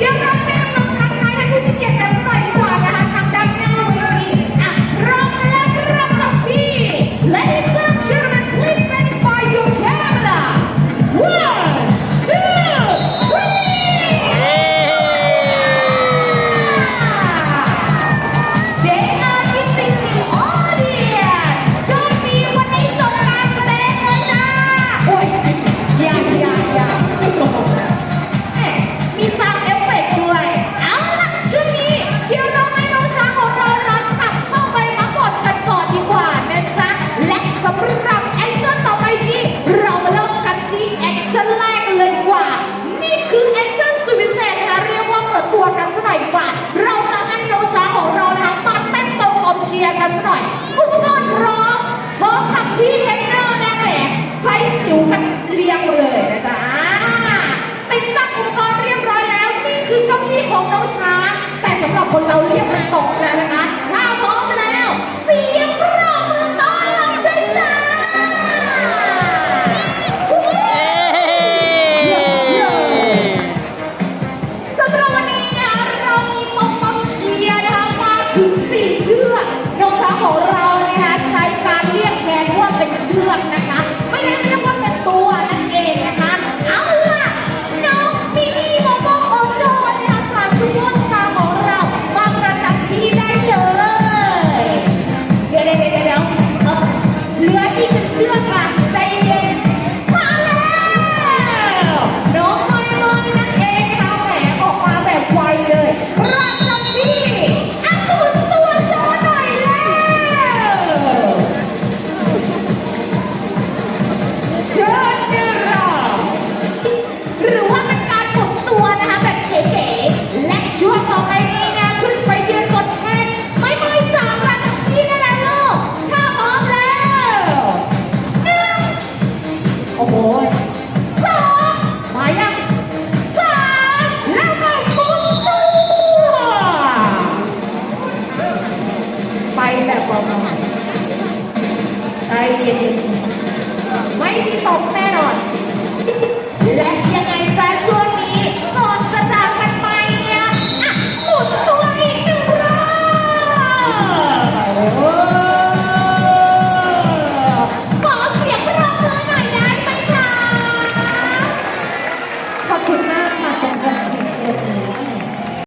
izquierda. select lệnh quả โอ้โหสองมาาไปเบาๆใจเย็ไม่มีตกแน่นอน